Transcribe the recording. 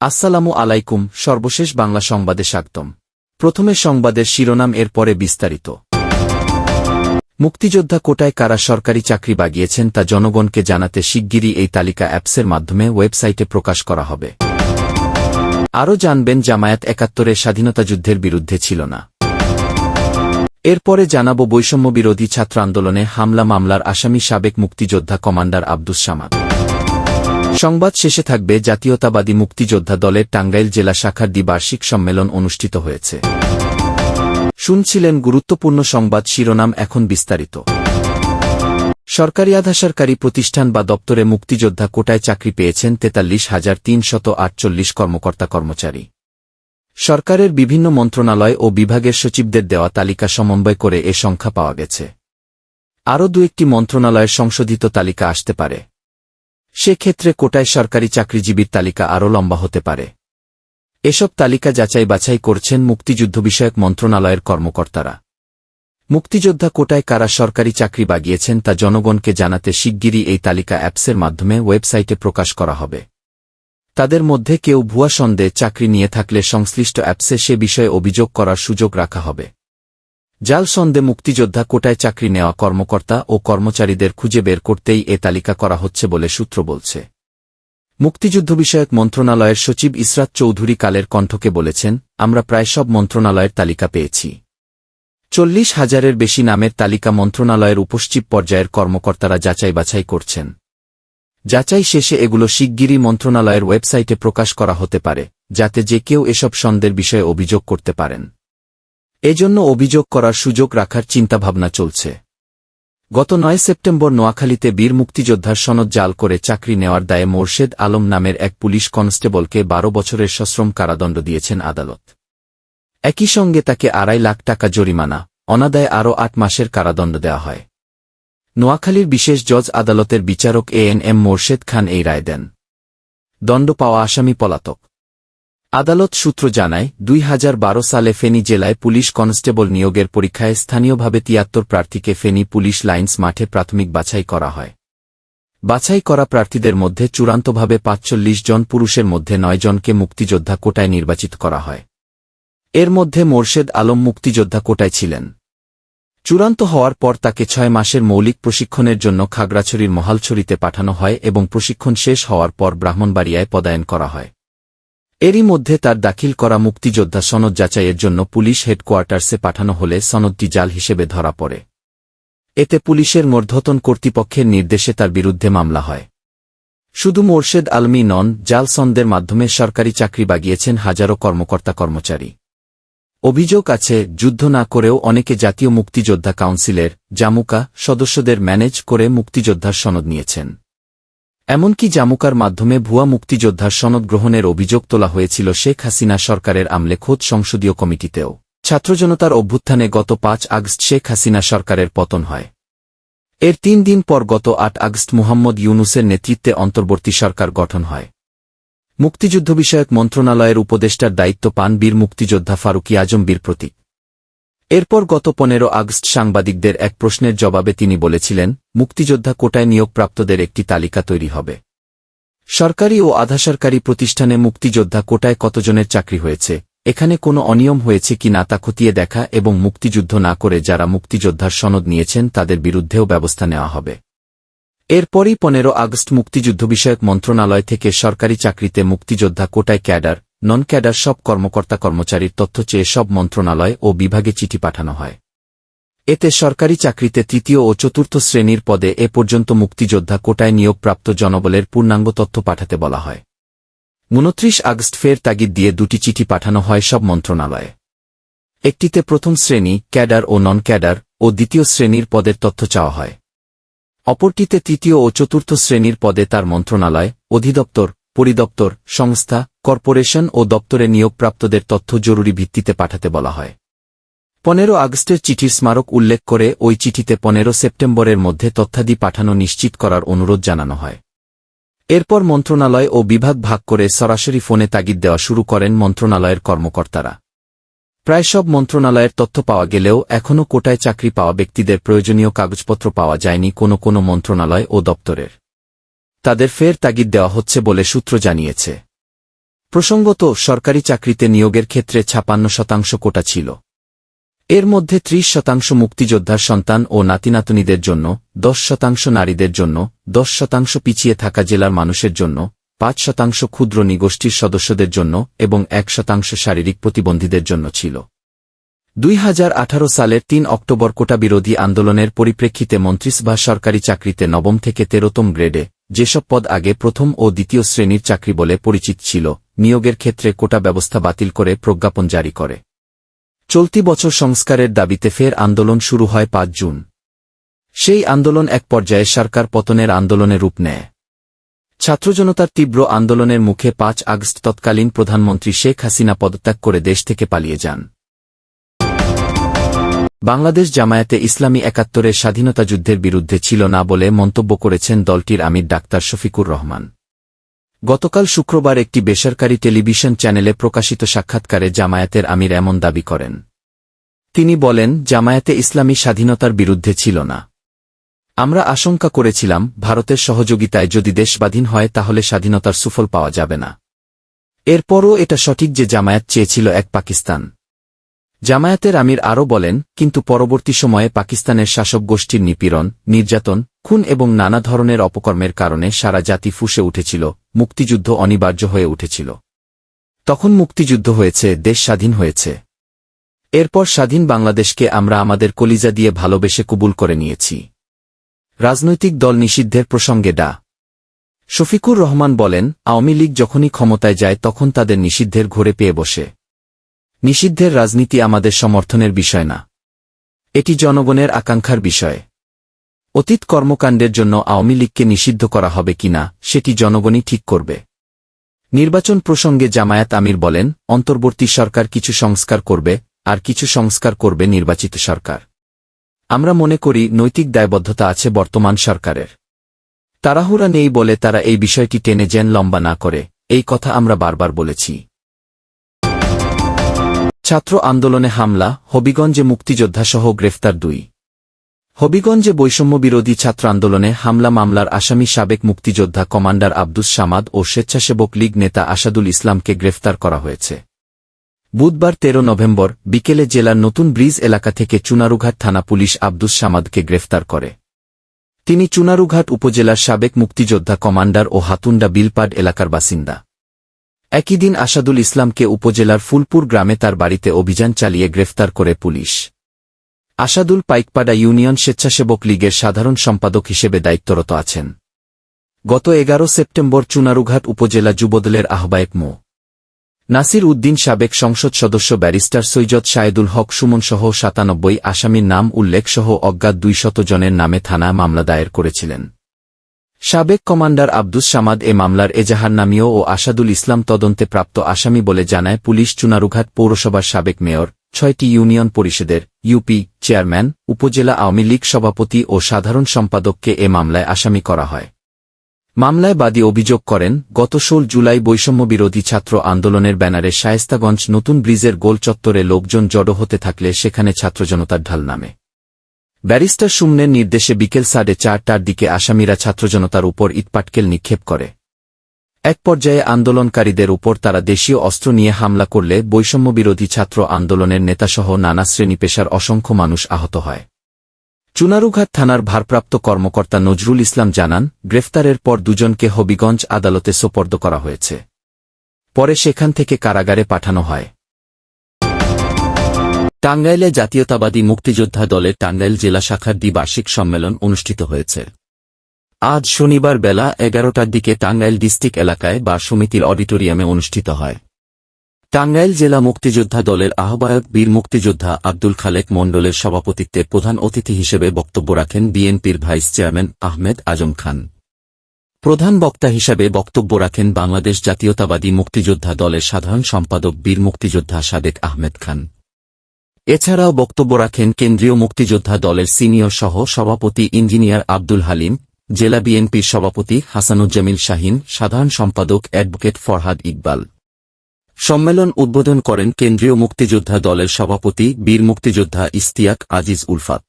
আসসালামু আলাইকুম, সর্বশেষ বাংলা সংবাদে স্বাগতম। প্রথমে সংবাদের শিরোনাম এর পরে বিস্তারিত। মুক্তিযোদ্ধা কোটায় কারা সরকারি চাকরি বাগিয়েছেন তা জনগণকে জানাতে শিগগিরই এই তালিকা অ্যাপসের মাধ্যমে ওয়েবসাইটে প্রকাশ করা হবে। আরও জানবেন, জামায়াত একাত্তরের স্বাধীনতা যুদ্ধের বিরুদ্ধে ছিল না। এরপরে জানাব বৈষম্য বিরোধী ছাত্র আন্দোলনে হামলা মামলার আসামি সাবেক মুক্তিযোদ্ধা কমান্ডার আব্দুস সামাদ। সংবাদ শেষে থাকবে, জাতীয়তাবাদী মুক্তিযোদ্ধা দলের টাঙ্গাইল জেলা শাখার দ্বিবার্ষিক সম্মেলন অনুষ্ঠিত হয়েছে। শুনছিলেন গুরুত্বপূর্ণ সংবাদ শিরোনাম এখন বিস্তারিত। সরকারি আধাসরকারি প্রতিষ্ঠান বা দপ্তরে মুক্তিযোদ্ধা কোটায় চাকরি পেয়েছেন তেতাল্লিশ হাজার তিনশত আটচল্লিশ কর্মকর্তা কর্মচারী। সরকারের বিভিন্ন মন্ত্রণালয় ও বিভাগের সচিবদের দেওয়া তালিকা সমন্বয় করে এ সংখ্যা পাওয়া গেছে। আরও দু একটি মন্ত্রণালয়ের সংশোধিত তালিকা আসতে পারে। সেক্ষেত্রে কোটায় সরকারি চাকরিজীবীর তালিকা আরও লম্বা হতে পারে। এসব তালিকা যাচাই বাছাই করছেন মুক্তিযুদ্ধ বিষয়ক মন্ত্রণালয়ের কর্মকর্তারা। মুক্তিযোদ্ধা কোটায় কারা সরকারি চাকরি বাগিয়েছেন তা জনগণকে জানাতে শিগগিরই এই তালিকা অ্যাপসের মাধ্যমে ওয়েবসাইটে প্রকাশ করা হবে। তাদের মধ্যে কেউ ভুয়া সন্দেহে চাকরি নিয়ে থাকলে সংশ্লিষ্ট অ্যাপসে সে বিষয়ে অভিযোগ করার সুযোগ রাখা হবে। জাল সন্দে মুক্তিযোদ্ধা কোটায় চাকরি নেওয়া কর্মকর্তা ও কর্মচারীদের খুঁজে বের করতেই এ তালিকা করা হচ্ছে বলে সূত্র বলছে। মুক্তিযুদ্ধ বিষয়ক মন্ত্রণালয়ের সচিব ইসরাত চৌধুরী কালের কণ্ঠকে বলেছেন, আমরা প্রায় সব মন্ত্রণালয়ের তালিকা পেয়েছি। চল্লিশ হাজারের বেশি নামের তালিকা মন্ত্রণালয়ের উপশ্চিপ পর্যায়ের কর্মকর্তারা যাচাই বাছাই করছেন। যাচাই শেষে এগুলো শিগগিরই মন্ত্রণালয়ের ওয়েবসাইটে প্রকাশ করা হতে পারে, যাতে যে কেউ এসব সন্দের বিষয়ে অভিযোগ করতে পারেন। এজন্য অভিযোগ করার সুযোগ রাখার চিন্তাভাবনা চলছে। গত নয় সেপ্টেম্বর নোয়াখালীতে বীর মুক্তিযোদ্ধার সনদ জাল করে চাকরি নেওয়ার দায়ে মোর্শেদ আলম নামের এক পুলিশ কনস্টেবলকে বারো বছরের সশ্রম কারাদণ্ড দিয়েছেন আদালত। একই সঙ্গে তাকে আড়াই লাখ টাকা জরিমানা, অনাদায়ে আরও আট মাসের কারাদণ্ড দেওয়া হয়। নোয়াখালীর বিশেষ জজ আদালতের বিচারক A N M Morshed Khan এই রায় দেন। দণ্ড পাওয়া আসামি পলাতক। আদালত সূত্র জানায়, দুই হাজার বারো সালে ফেনী জেলায় পুলিশ কনস্টেবল নিয়োগের পরীক্ষায় স্থানীয়ভাবে তিয়াত্তর প্রার্থীকে ফেনী পুলিশ লাইন্স মাঠে প্রাথমিক বাছাই করা হয়। বাছাই করা প্রার্থীদের মধ্যে চূড়ান্তভাবে পাঁচচল্লিশ জন পুরুষের মধ্যে নয় জনকে মুক্তিযোদ্ধা কোটায় নির্বাচিত করা হয়। এর মধ্যে মোর্শেদ আলম মুক্তিযোদ্ধা কোটায় ছিলেন। চূড়ান্ত হওয়ার পর তাকে ছয় মাসের মৌলিক প্রশিক্ষণের জন্য খাগড়াছড়ির মহালছড়িতে পাঠানো হয় এবং প্রশিক্ষণ শেষ হওয়ার পর ব্রাহ্মণবাড়িয়ায় পদায়ন করা হয়। এরই মধ্যে তার দাখিল করা মুক্তিযোদ্ধা সনদ যাচাইয়ের জন্য পুলিশ হেডকোয়ার্টার্সে পাঠানো হলে সনদটি জাল হিসেবে ধরা পড়ে। এতে পুলিশের মর্ধতন কর্তৃপক্ষের নির্দেশে তার বিরুদ্ধে মামলা হয়। শুধু মোর্শেদ আলমী নন, জাল সন্দের মাধ্যমে সরকারি চাকরি বাগিয়েছেন হাজারো কর্মকর্তা কর্মচারী। অভিযোগ আছে, যুদ্ধ না করেও অনেকে জাতীয় মুক্তিযোদ্ধা কাউন্সিলের, জামুকা, সদস্যদের ম্যানেজ করে মুক্তিযোদ্ধার সনদ নিয়েছেন। এমনকি জামুকার মাধ্যমে ভুয়া মুক্তিযোদ্ধার সনদ গ্রহণের অভিযোগ তোলা হয়েছিল শেখ হাসিনা সরকারের আমলে খোদ সংসদীয় কমিটিতেও। ছাত্রজনতার অভ্যুত্থানে গত পাঁচ আগস্ট শেখ হাসিনা সরকারের পতন হয়। এর তিন দিন পর গত আট আগস্ট মুহাম্মদ ইউনুসের নেতৃত্বে অন্তর্বর্তী সরকার গঠন হয়। মুক্তিযুদ্ধ বিষয়ক মন্ত্রণালয়ের উপদেষ্টার দায়িত্ব পান বীর মুক্তিযোদ্ধা ফারুকি আজম বীর প্রতীক। এরপর গত পনেরো আগস্ট সাংবাদিকদের এক প্রশ্নের জবাবে তিনি বলেছিলেন, মুক্তিযোদ্ধা কোটায় নিয়োগপ্রাপ্তদের একটি তালিকা তৈরি হবে। সরকারি ও আধাসরকারি প্রতিষ্ঠানে মুক্তিযোদ্ধা কোটায় কতজনের চাকরি হয়েছে, এখানে কোনো অনিয়ম হয়েছে কি না তা খতিয়ে দেখা এবং মুক্তিযুদ্ধ না করে যারা মুক্তিযোদ্ধার সনদ নিয়েছেন তাদের বিরুদ্ধেও ব্যবস্থা নেওয়া হবে। এরপরই পনেরো আগস্ট মুক্তিযুদ্ধ বিষয়ক মন্ত্রণালয় থেকে সরকারি চাকরিতে মুক্তিযোদ্ধা কোটায় ক্যাডার নন ক্যাডার সব কর্মকর্তা কর্মচারীর তথ্য চেয়ে সব মন্ত্রণালয় ও বিভাগে চিঠি পাঠানো হয়। এতে সরকারি চাকরিতে তৃতীয় ও চতুর্থ শ্রেণির পদে এ পর্যন্ত মুক্তিযোদ্ধা কোটায় নিয়োগপ্রাপ্ত জনবলের পূর্ণাঙ্গ তথ্য পাঠাতে বলা হয়। উনত্রিশ আগস্ট ফের তাগিদ দিয়ে দুটি চিঠি পাঠানো হয় সব মন্ত্রণালয়ে। একটিতে প্রথম শ্রেণি, ক্যাডার ও নন ক্যাডার ও দ্বিতীয় শ্রেণির পদের তথ্য চাওয়া হয়। অপরটিতে তৃতীয় ও চতুর্থ শ্রেণির পদে তার মন্ত্রণালয়, অধিদপ্তর পরিদপ্তর, সংস্থা, কর্পোরেশন ও দপ্তরে নিয়োগপ্রাপ্তদের তথ্য জরুরি ভিত্তিতে পাঠাতে বলা হয়। পনেরো আগস্টের চিঠির স্মারক উল্লেখ করে ওই চিঠিতে পনেরো সেপ্টেম্বরের মধ্যে তথ্যাদি পাঠানো নিশ্চিত করার অনুরোধ জানানো হয়। এরপর মন্ত্রণালয় ও বিভাগ ভাগ করে সরাসরি ফোনে তাগিদ দেওয়া শুরু করেন মন্ত্রণালয়ের কর্মকর্তারা। প্রায় সব মন্ত্রণালয়ের তথ্য পাওয়া গেলেও এখনও কোটায় চাকরি পাওয়া ব্যক্তিদের প্রয়োজনীয় কাগজপত্র পাওয়া যায়নি কোনো কোনো মন্ত্রণালয় ও দপ্তরের। তাদের ফের তাগিদ দেওয়া হচ্ছে বলে সূত্র জানিয়েছে। প্রসঙ্গত, সরকারি চাকরিতে নিয়োগের ক্ষেত্রে ছাপান্ন শতাংশ কোটা ছিল। এর মধ্যে ত্রিশ শতাংশ মুক্তিযোদ্ধার সন্তান ও নাতিনাতনিদের জন্য, দশ শতাংশ নারীদের জন্য, দশ শতাংশ পিছিয়ে থাকা জেলার মানুষের জন্য, পাঁচ শতাংশ ক্ষুদ্র নিগোষ্ঠীর সদস্যদের জন্য এবং এক শতাংশ শারীরিক প্রতিবন্ধীদের জন্য ছিল। দুই সালের তিন অক্টোবর কোটা বিরোধী আন্দোলনের পরিপ্রেক্ষিতে মন্ত্রিসভা সরকারি চাকরিতে নবম থেকে তেরোতম গ্রেডে যেসব পদ আগে প্রথম ও দ্বিতীয় শ্রেণির চাকরি বলে পরিচিত ছিল, নিয়োগের ক্ষেত্রে কোটা ব্যবস্থা বাতিল করে প্রজ্ঞাপন জারি করে। চলতি বছর সংস্কারের দাবিতে ফের আন্দোলন শুরু হয় পাঁচ জুন। সেই আন্দোলন এক পর্যায়ে সরকার পতনের আন্দোলনে রূপ নেয়। ছাত্রজনতার তীব্র আন্দোলনের মুখে পাঁচ আগস্ট তৎকালীন প্রধানমন্ত্রী শেখ হাসিনা পদত্যাগ করে দেশ থেকে পালিয়ে যান। বাংলাদেশ জামায়াতে ইসলামী একাত্তরের স্বাধীনতা যুদ্ধের বিরুদ্ধে ছিল না বলে মন্তব্য করেছেন দলটির আমির ডাক্তার শফিকুর রহমান। গতকাল শুক্রবার একটি বেসরকারি টেলিভিশন চ্যানেলে প্রকাশিত সাক্ষাৎকারে জামায়াতের আমির এমন দাবি করেন। তিনি বলেন, জামায়াতে ইসলামী স্বাধীনতার বিরুদ্ধে ছিল না। আমরা আশঙ্কা করেছিলাম, ভারতের সহযোগিতায় যদি দেশবাধীন হয় তাহলে স্বাধীনতার সুফল পাওয়া যাবে না। এরপরও এটা সঠিক যে জামায়াত চেয়েছিল এক পাকিস্তান। জামায়াতের আমির আরও বলেন, কিন্তু পরবর্তী সময়ে পাকিস্তানের শাসক গোষ্ঠীর নিপীড়ন, নির্যাতন, খুন এবং নানা ধরনের অপকর্মের কারণে সারা জাতি ফুসে উঠেছিল, মুক্তিযুদ্ধ অনিবার্য হয়ে উঠেছিল। তখন মুক্তিযুদ্ধ হয়েছে, দেশ স্বাধীন হয়েছে। এরপর স্বাধীন বাংলাদেশকে আমরা আমাদের কলিজা দিয়ে ভালোবেসে কবুল করে নিয়েছি। রাজনৈতিক দল নিষিদ্ধের প্রসঙ্গে ডা। শফিকুর রহমান বলেন, আওয়ামী লীগ যখনই ক্ষমতায় যায় তখন তাদের নিষিদ্ধের ঘোরে পেয়ে বসে। নিষিদ্ধের রাজনীতি আমাদের সমর্থনের বিষয় না। এটি জনগণের আকাঙ্ক্ষার বিষয়। অতীত কর্মকাণ্ডের জন্য আওয়ামী লীগকে নিষিদ্ধ করা হবে কিনা সেটি জনগণই ঠিক করবে। নির্বাচন প্রসঙ্গে জামায়াত আমির বলেন, অন্তর্বর্তী সরকার কিছু সংস্কার করবে, আর কিছু সংস্কার করবে নির্বাচিত সরকার। আমরা মনে করি, নৈতিক দায়বদ্ধতা আছে বর্তমান সরকারের। তাড়াহুড়া নেই বলে তারা এই বিষয়টি টেনে যেন লম্বা না করে, এই কথা আমরা বারবার বলেছি। ছাত্র আন্দোলনে হামলা, হবিগঞ্জে মুক্তিযোদ্ধাসহ গ্রেফতার দুই। হবিগঞ্জে বৈষম্য বিরোধী ছাত্র আন্দোলনে হামলা মামলার আসামি সাবেক মুক্তিযোদ্ধা কমান্ডার আব্দুস সামাদ ও স্বেচ্ছাসেবক লীগ নেতা আসাদুল ইসলামকে গ্রেফতার করা হয়েছে। বুধবার ১৩ নভেম্বর বিকেলে জেলার নতুন ব্রিজ এলাকা থেকে চুনারুঘাট থানা পুলিশ আব্দুস সামাদকে গ্রেফতার করে। তিনি চুনারুঘাট উপজেলার সাবেক মুক্তিযোদ্ধা কমান্ডার ও হাতুন্ডা বিলপাড এলাকার বাসিন্দা। একই দিন আসাদুল ইসলামকে উপজেলার ফুলপুর গ্রামে তার বাড়িতে অভিযান চালিয়ে গ্রেফতার করে পুলিশ। আসাদুল পাইকপাড়া ইউনিয়ন স্বেচ্ছাসেবক লীগের সাধারণ সম্পাদক হিসেবে দায়িত্বরত আছেন। গত এগারো সেপ্টেম্বর চুনারুঘাট উপজেলা যুবদলের আহ্বায়ক মো. নাসির উদ্দিন সাবেক সংসদ সদস্য ব্যারিস্টার সৈয়দ শায়েদুল হক সুমনসহ সাতানব্বই আসামির নাম উল্লেখসহ অজ্ঞাত দুইশত জনের নামে থানা মামলা দায়ের করেছিলেন। সাবেক কমান্ডার আব্দুস সামাদ এ মামলার এজাহারনামীয় ও আসাদুল ইসলাম তদন্তে প্রাপ্ত আসামি বলে জানায় পুলিশ চুনারুঘাট পৌরসভার সাবেক মেয়র, ছয়টি ইউনিয়ন পরিষদের, ইউপি, চেয়ারম্যান, উপজেলা আওয়ামী লীগ সভাপতি ও সাধারণ সম্পাদককে এ মামলায় আসামি করা হয়। মামলায় বাদী অভিযোগ করেন, গত ষোল জুলাই বৈষম্য বিরোধী ছাত্র আন্দোলনের ব্যানারে শায়েস্তাগঞ্জ নতুন ব্রিজের গোল চত্বরে লোকজন জড়ো হতে থাকলে সেখানে ছাত্রজনতার ঢাল নামে। ব্যারিস্টার সুমনের নির্দেশে বিকেল সাড়ে চারটার দিকে আসামিরা ছাত্রজনতার উপর ইটপাটকেল নিক্ষেপ করে। এক পর্যায়ে আন্দোলনকারীদের উপর তারা দেশীয় অস্ত্র নিয়ে হামলা করলে বৈষম্যবিরোধী ছাত্র আন্দোলনের নেতাসহ নানা শ্রেণি পেশার অসংখ্য মানুষ আহত হয়। চুনারুঘাট থানার ভারপ্রাপ্ত কর্মকর্তা নজরুল ইসলাম জানান, গ্রেফতারের পর দুজনকে হবিগঞ্জ আদালতে সোপর্দ করা হয়েছে। পরে সেখান থেকে কারাগারে পাঠানো হয়। টাঙ্গাইলে জাতীয়তাবাদী মুক্তিযোদ্ধা দলের টাঙ্গাইল জেলা শাখার দ্বিবার্ষিক সম্মেলন অনুষ্ঠিত হয়েছে। আজ শনিবার বেলা এগারোটার দিকে টাঙ্গাইল ডিস্ট্রিক্ট এলাকায় বা সমিতির অডিটোরিয়ামে অনুষ্ঠিত হয়। টাঙ্গাইল জেলা মুক্তিযোদ্ধা দলের আহ্বায়ক বীর মুক্তিযোদ্ধা আব্দুল খালেক মণ্ডলের সভাপতিত্বে প্রধান অতিথি হিসেবে বক্তব্য রাখেন বিএনপির ভাইস চেয়ারম্যান আহমেদ আজম খান। প্রধান বক্তা হিসেবে বক্তব্য রাখেন বাংলাদেশ জাতীয়তাবাদী মুক্তিযোদ্ধা দলের সাধারণ সম্পাদক বীর মুক্তিযোদ্ধা সাদেক আহমেদ খান। এছাড়াও বক্তব্য রাখেন কেন্দ্রীয় মুক্তিযোদ্ধা দলের সিনিয়র সহ সভাপতি ইঞ্জিনিয়ার আব্দুল হালিম, জেলা বিএনপির সভাপতি হাসানুজ্জামিল শাহিন, সাধারণ সম্পাদক অ্যাডভোকেট ফরহাদ ইকবাল। সম্মেলন উদ্বোধন করেন কেন্দ্রীয় মুক্তিযোদ্ধা দলের সভাপতি, বীর মুক্তিযোদ্ধা ইস্তিয়াক আজিজ উলফাত।